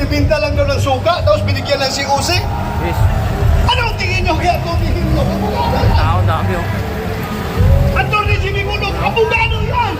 nagbibinta lang daw ng suka, tapos binigyan ng si Uzi. Yes. Anong tingin nyo kaya tumingin mo? Tao dami oh. Attorney Jimmy Mulog, abogado yan!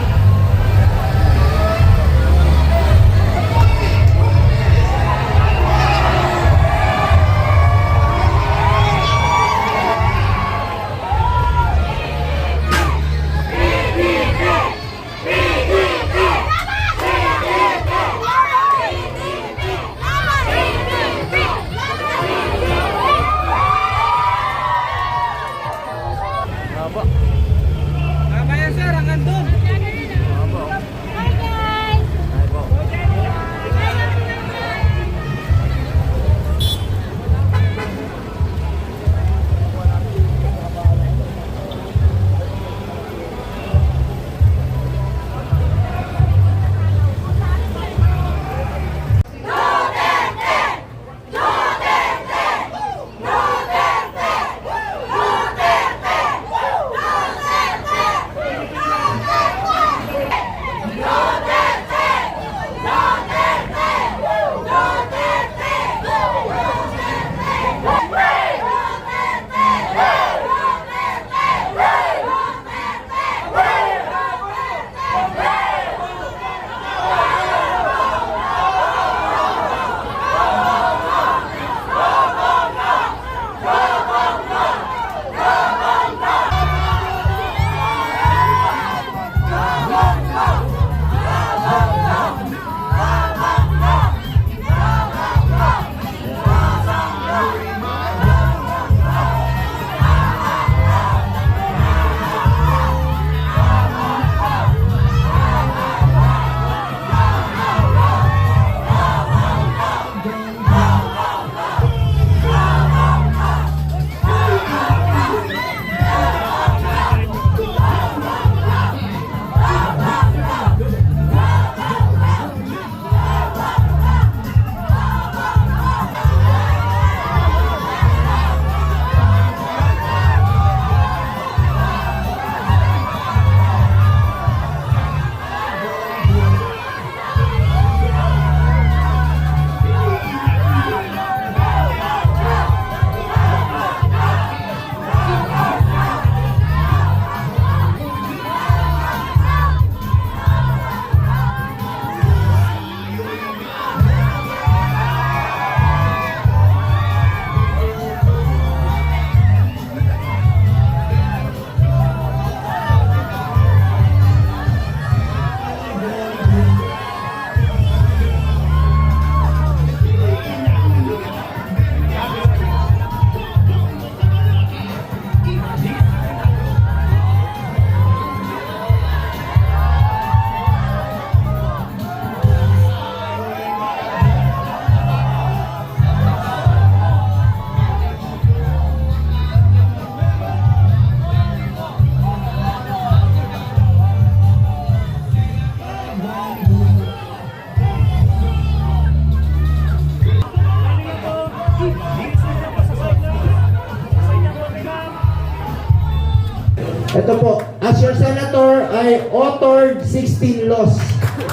I authored 16 laws.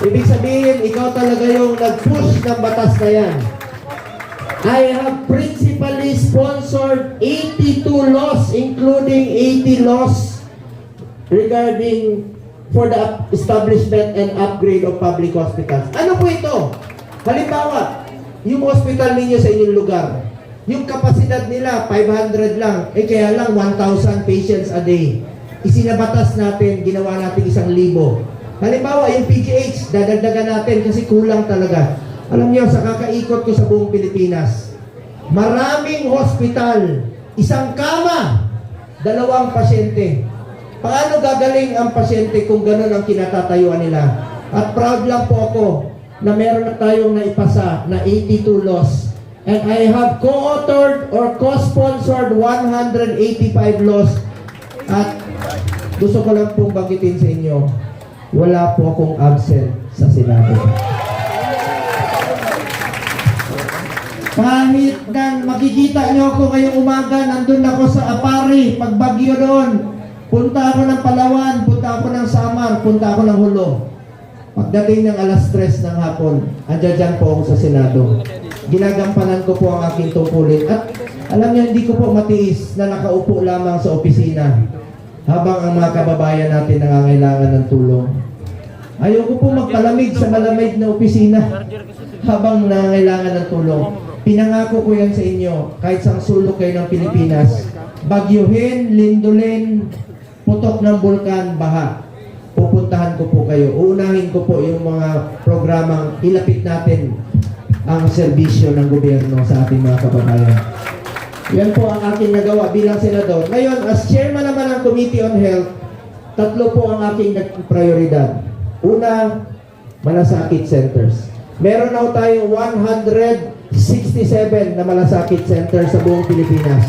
Ibig sabihin, ikaw talaga yung nag-push ng batas na yan. I have principally sponsored 82 laws, including 80 laws regarding for the establishment and upgrade of public hospitals. Ano po ito? Halimbawa, yung hospital ninyo sa inyong lugar, yung kapasidad nila 500 lang, eh kaya lang 1,000 patients a day. Isinabatas natin, ginawa natin isang libo. Halimbawa, yung PGH, dadagdagan natin kasi kulang talaga. Alam niyo, sa kakaikot ko sa buong Pilipinas, maraming hospital, isang kama, dalawang pasyente. Paano gagaling ang pasyente kung ganun ang kinatatayuan nila? At proud lang po ako na meron na tayong naipasa na 82 laws. And I have co-authored or co-sponsored 185 laws. At gusto ko lang pong banggitin sa inyo, wala po akong absent sa Senado. Kahit nang makikita nyo ako ngayong umaga, nandun ako sa Apari, pagbagyo doon. Punta ako ng Palawan, punta ako ng Samar, punta ako ng Hulo. Pagdating ng alas 3 ng hapon, andyan dyan po ako sa Senado. Ginagampanan ko po ang aking tungkulin. At alam niyo, hindi ko po matiis na nakaupo lamang sa opisina habang ang mga kababayan natin nangangailangan ng tulong. Ayoko po magpalamig sa malamig na opisina habang nangangailangan ng tulong. Pinangako ko yan sa inyo, kahit sa sulok kayo ng Pilipinas, bagyuhin, lindulin, putok ng bulkan, baha. Pupuntahan ko po kayo. Uunahin ko po yung mga programang ilapit natin ang serbisyo ng gobyerno sa ating mga kababayan. Yan po ang aking nagawa bilang senador. Ngayon, as chairman naman ng Committee on Health, tatlo po ang aking prioridad. Una, malasakit centers. Meron na tayong 167 na malasakit centers sa buong Pilipinas.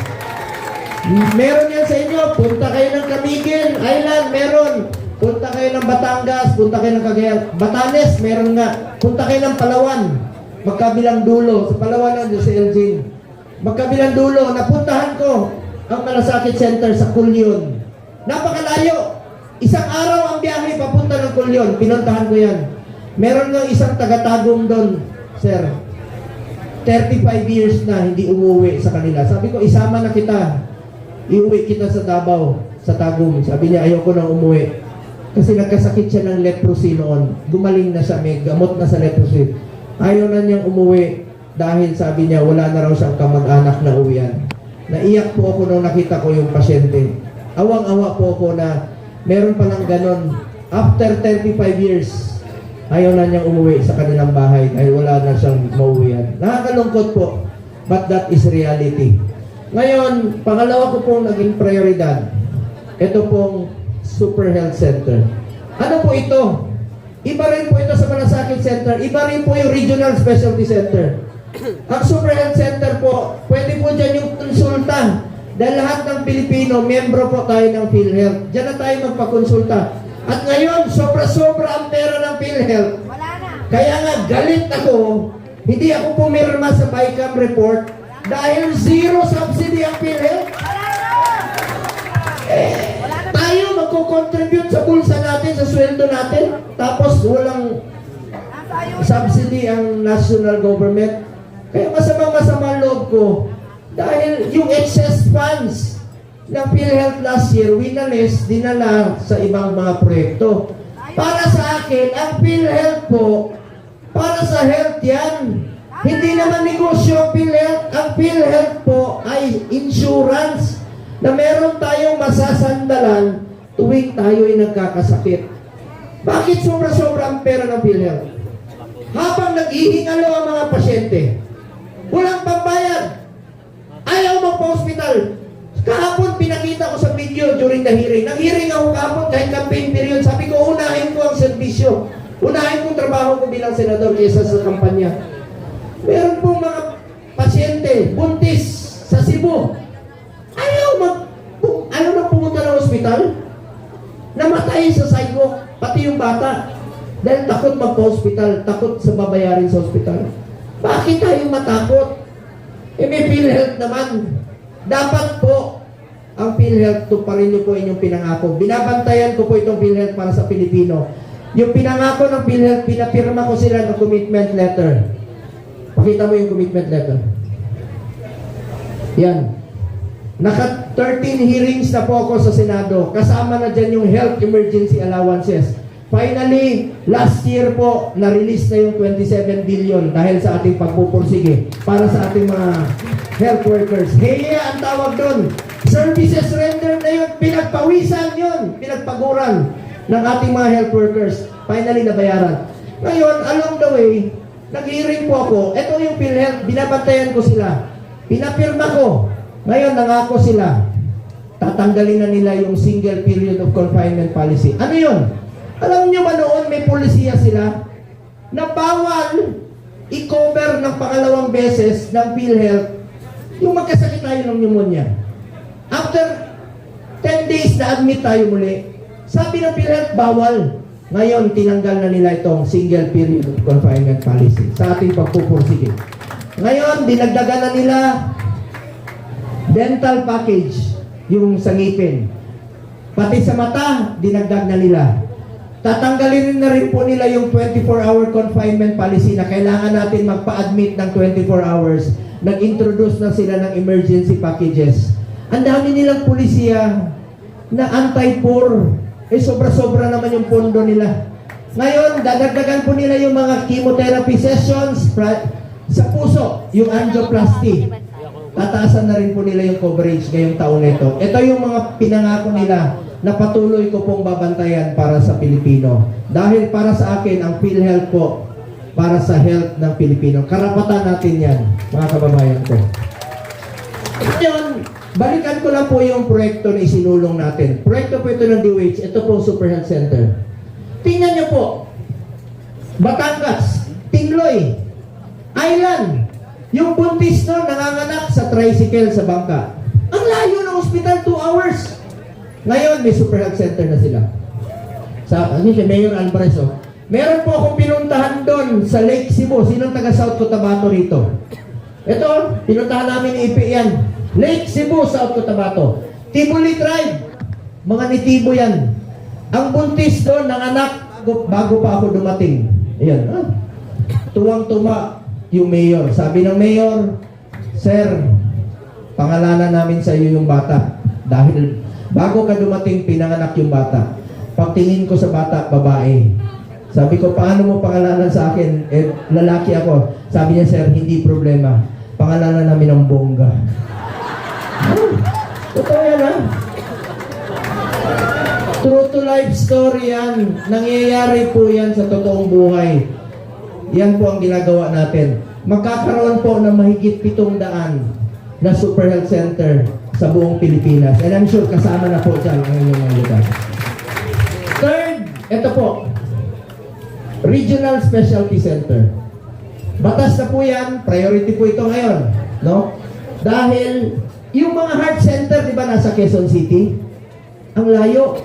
Meron yan sa inyo. Punta kayo ng Camiguin Island, meron. Punta kayo ng Batangas, punta kayo ng Cagayan. Batanes, meron nga. Punta kayo ng Palawan, magkabilang dulo. Sa Palawan lang, si Elgin. Magkabilang dulo, napuntahan ko ang malasakit center sa Kulyon. Napakalayo. Isang araw ang biyahe papunta ng Kulyon. Pinuntahan ko yan. Meron nga isang tagatagong doon, sir. 35 years na hindi umuwi sa kanila. Sabi ko, isama na kita. Iuwi kita sa Davao, sa Tagum. Sabi niya, ayoko nang umuwi. Kasi nagkasakit siya ng leprosy noon. Gumaling na siya, may gamot na sa leprosy. Ayaw na niyang umuwi dahil sabi niya, wala na raw siyang kamag-anak na uwian. Naiyak po ako nung nakita ko yung pasyente. Awang-awa po ako na meron palang ganon. After 35 years, ayaw na niyang umuwi sa kanilang bahay dahil wala na siyang mauwian. Nakakalungkot po, but that is reality. Ngayon, pangalawa ko pong naging prioridad, ito pong Super Health Center. Ano po ito? Iba rin po ito sa Malasakit Center. Iba rin po yung Regional Specialty Center. Ang Super Health Center po, pwede po dyan yung konsulta. Dahil lahat ng Pilipino, membro po tayo ng PhilHealth. Diyan na tayo magpakonsulta. At ngayon, sobra-sobra ang pera ng PhilHealth. Wala na. Kaya nga, galit ako. Hindi ako pumirma sa BICAM report dahil zero subsidy ang PhilHealth. Wala na. Na. Tayo magko-contribute sa bulsa natin, sa sweldo natin. Tapos walang subsidy ang national government. Kaya masamang masama loob ko dahil yung excess funds ng PhilHealth last year, winalis, dinala sa ibang mga proyekto. Para sa akin, ang PhilHealth po, para sa health yan. Hindi naman negosyo ang PhilHealth. Ang PhilHealth po ay insurance na meron tayong masasandalan tuwing tayo ay nagkakasakit. Bakit sobra-sobra ang pera ng PhilHealth? Habang naghihingalo ang mga pasyente, walang pambayad. Ayaw magpa-hospital. Kahapon pinakita ko sa video during the hearing. Nag-hearing ako kahapon kahit campaign period. Sabi ko, unahin ko ang serbisyo. Unahin ko trabaho ko bilang senador kaysa sa kampanya. Meron pong mga pasyente, buntis sa Cebu. Ayaw mag... Ayaw na pumunta ng hospital. Namatay sa sidewalk, pati yung bata. Dahil takot magpa-hospital, takot sa babayarin sa hospital. Bakit tayo matakot? Eh may PhilHealth naman. Dapat po, ang PhilHealth, tuparin niyo po inyong pinangako. Binabantayan ko po itong PhilHealth para sa Pilipino. Yung pinangako ng PhilHealth, pinapirma ko sila ng commitment letter. Pakita mo yung commitment letter. Yan. Naka 13 hearings na po ako sa Senado. Kasama na dyan yung health emergency allowances. Finally, last year po, na-release na yung 27 billion dahil sa ating pagpupursige para sa ating mga health workers. HEA ang tawag doon. Services rendered na yun. Pinagpawisan yun. Pinagpaguran ng ating mga health workers. Finally, nabayaran. Ngayon, along the way, nag-hearing po ako. Ito yung PhilHealth. Binabantayan ko sila. Pinapirma ko. Ngayon, nangako sila. Tatanggalin na nila yung single period of confinement policy. Ano yun? Alam niyo ba noon may polisiya sila na bawal i-cover ng pangalawang beses ng PhilHealth yung magkasakit tayo ng pneumonia. After 10 days na admit tayo muli, sabi ng PhilHealth bawal. Ngayon, tinanggal na nila itong single period confinement policy sa ating pagpupursige. Ngayon, dinagdagan na nila dental package, yung sa ngipin. Pati sa mata, dinagdag na nila. Tatanggalin na rin po nila yung 24-hour confinement policy na kailangan natin magpa-admit ng 24 hours. Nag-introduce na sila ng emergency packages. Ang dami nilang pulisya na anti-poor. Eh, sobra-sobra naman yung pondo nila. Ngayon, dadagdagan po nila yung mga chemotherapy sessions sa puso, yung angioplasty. Tataasan na rin po nila yung coverage ngayong taon na ito. Ito yung mga pinangako nila na patuloy ko pong babantayan para sa Pilipino. Dahil para sa akin, ang PhilHealth po, para sa health ng Pilipino. Karapatan natin yan, mga kababayan ko. Ngayon, balikan ko lang po yung proyekto na isinulong natin. Proyekto po ito ng DOH, ito pong Super Health Center. Tingnan niyo po, Batangas, Tingloy, Island, yung buntis no, nanganganak sa tricycle sa bangka. Ang layo ng ospital, 2 hours. Ngayon, may super health center na sila. Sa, ano siya, Mayor Alvarez, oh. Meron po akong pinuntahan doon sa Lake Cebu. Sinong taga South Cotabato rito? Ito, pinuntahan namin ni Ipi yan. Lake Cebu, South Cotabato. Tibuli Tribe. Mga nitibo yan. Ang buntis doon, ng anak, bago, bago pa ako dumating. Ayan, ah. Tuwang-tuma yung mayor. Sabi ng mayor, Sir, pangalanan namin sa iyo yung bata. Dahil bago ka dumating, pinanganak yung bata. Pagtingin ko sa bata, babae. Sabi ko, paano mo pangalanan sa akin? Eh, lalaki ako. Sabi niya, Sir, hindi problema. Pangalanan namin ng bongga. Totoo yan, ha? True to life story yan. Nangyayari po yan sa totoong buhay. Yan po ang ginagawa natin. Magkakaroon po ng mahigit pitong daan na super health center sa buong Pilipinas. And I'm sure kasama na po dyan ang inyong mga lugar. Third, ito po. Regional Specialty Center. Batas na po yan. Priority po ito ngayon. No? Dahil yung mga heart center, di ba, nasa Quezon City? Ang layo.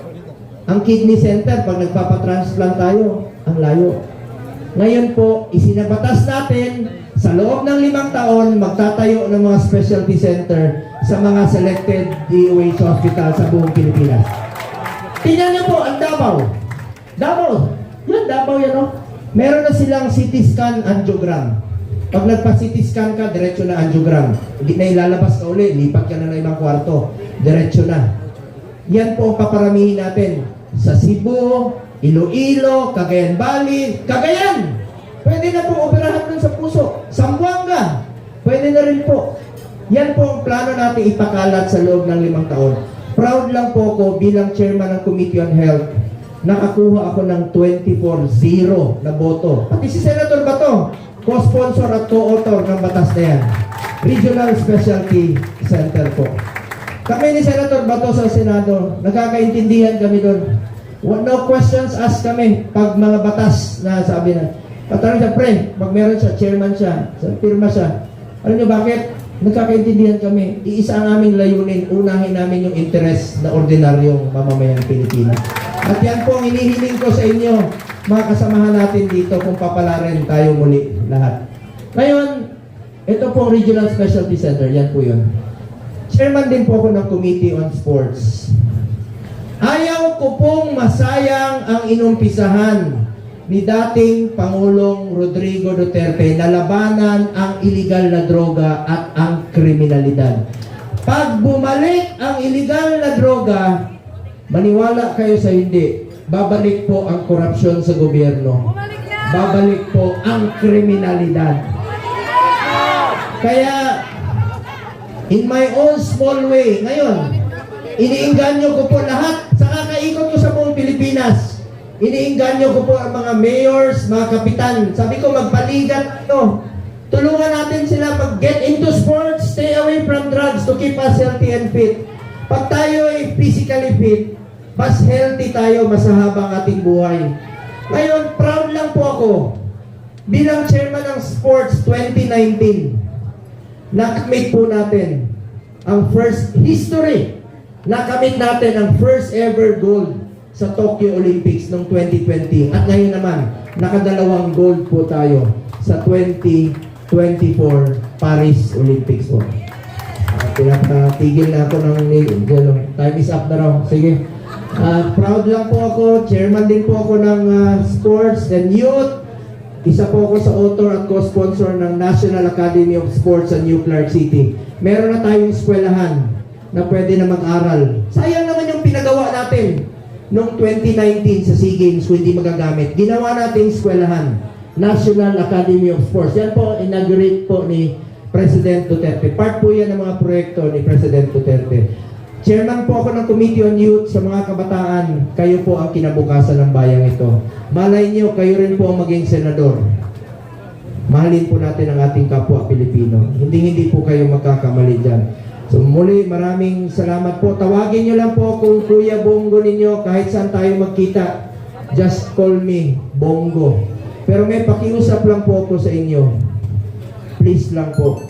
Ang kidney center, pag nagpapatransplant tayo, ang layo. Ngayon po, isinabatas natin sa loob ng limang taon, magtatayo ng mga specialty center sa mga selected DOH hospital sa buong Pilipinas. Tingnan niyo po, ang Davao. Davao. Yan, Davao yan, oh. Meron na silang CT scan angiogram. Pag nagpa-CT scan ka, diretso na angiogram. Hindi na ilalabas ka uli, lipat ka na ng ibang kwarto. Diretso na. Yan po ang paparamihin natin sa Cebu, Iloilo, Cagayan Valley, Cagayan! Pwede na po operahan dun sa puso. Zamboanga, pwede na rin po. Yan po ang plano natin ipakalat sa loob ng limang taon. Proud lang po ako bilang chairman ng Committee on Health. Nakakuha ako ng 24-0 na boto. Pati si Senator Bato, co-sponsor at co-author ng batas na yan. Regional Specialty Center po. Kami ni Senator Bato sa Senado, nagkakaintindihan kami doon. No questions asked kami pag mga batas na sabi na. Patanong siya, pre, pag meron siya, chairman siya, sa pirma siya. Alam niyo bakit? Nagkakaintindihan kami. Iisa ang aming layunin, unahin namin yung interes na ordinaryong mamamayang Pilipinas. At yan po ang inihiling ko sa inyo, mga kasamahan natin dito kung papalarin tayo muli lahat. Ngayon, ito pong Regional Specialty Center, yan po yun. Chairman din po ako ng Committee on Sports. Ayaw ko pong masayang ang inumpisahan ni dating Pangulong Rodrigo Duterte na labanan ang iligal na droga at ang kriminalidad. Pag bumalik ang iligal na droga, maniwala kayo sa hindi, babalik po ang korupsyon sa gobyerno. Babalik po ang kriminalidad. Kaya, in my own small way, ngayon, iniinganyo ko po lahat Iniinganyo ko po ang mga mayors, mga kapitan. Sabi ko, magpaligat kayo. Tulungan natin sila pag get into sports, stay away from drugs to keep us healthy and fit. Pag tayo ay physically fit, mas healthy tayo, mas haba ang ating buhay. Ngayon, proud lang po ako bilang chairman ng Sports 2019 nakamit po natin ang first history. Nakamit natin ang first ever gold sa Tokyo Olympics noong 2020. At ngayon naman, nakadalawang gold po tayo sa 2024 Paris Olympics po. Uh, pinapatigil na ako ng ano, time is up na raw. Sige. Ah, proud lang po ako, chairman din po ako ng ah, Sports and Youth. Isa po ako sa author at co-sponsor ng National Academy of Sports sa New Clark City. Meron na tayong eskwelahan na pwede na mag-aral. Sayang naman yung pinagawa natin noong 2019 sa SEA Games kung hindi magagamit. Ginawa natin eskwelahan. National Academy of Sports. Yan po, inaugurate po ni President Duterte. Part po yan ng mga proyekto ni President Duterte. Chairman po ako ng Committee on Youth sa mga kabataan. Kayo po ang kinabukasan ng bayang ito. Malay niyo, kayo rin po ang maging senador. Mahalin po natin ang ating kapwa Pilipino. Hindi hindi po kayo magkakamali dyan. So muli, maraming salamat po. Tawagin niyo lang po kung Kuya Bongo ninyo kahit saan tayo magkita. Just call me Bongo. Pero may pakiusap lang po ako sa inyo. Please lang po.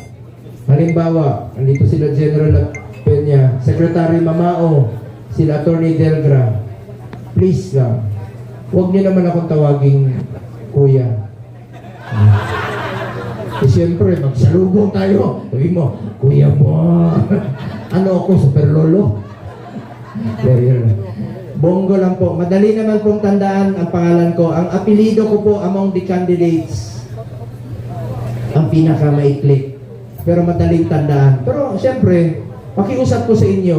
Halimbawa, andito sila General Peña, Secretary Mamao, sila Attorney Delgra. Please lang. Huwag niyo naman akong tawaging kuya. Eh, siyempre, magsalubong tayo. Sabi mo, kuya mo. ano ako, super lolo? Very well. Bongo lang po. Madali naman pong tandaan ang pangalan ko. Ang apelido ko po among the candidates, ang pinakamaikli. Pero madaling tandaan. Pero siyempre, pakiusap ko sa inyo,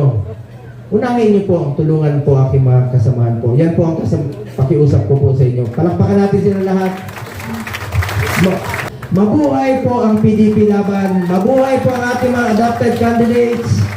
unahin niyo po ang tulungan po aking mga kasamahan po. Yan po ang kasam- pakiusap ko po sa inyo. Palakpakan natin sila lahat. Ma- Mabuhay po ang PDP laban. Mabuhay po ang ating mga adopted candidates.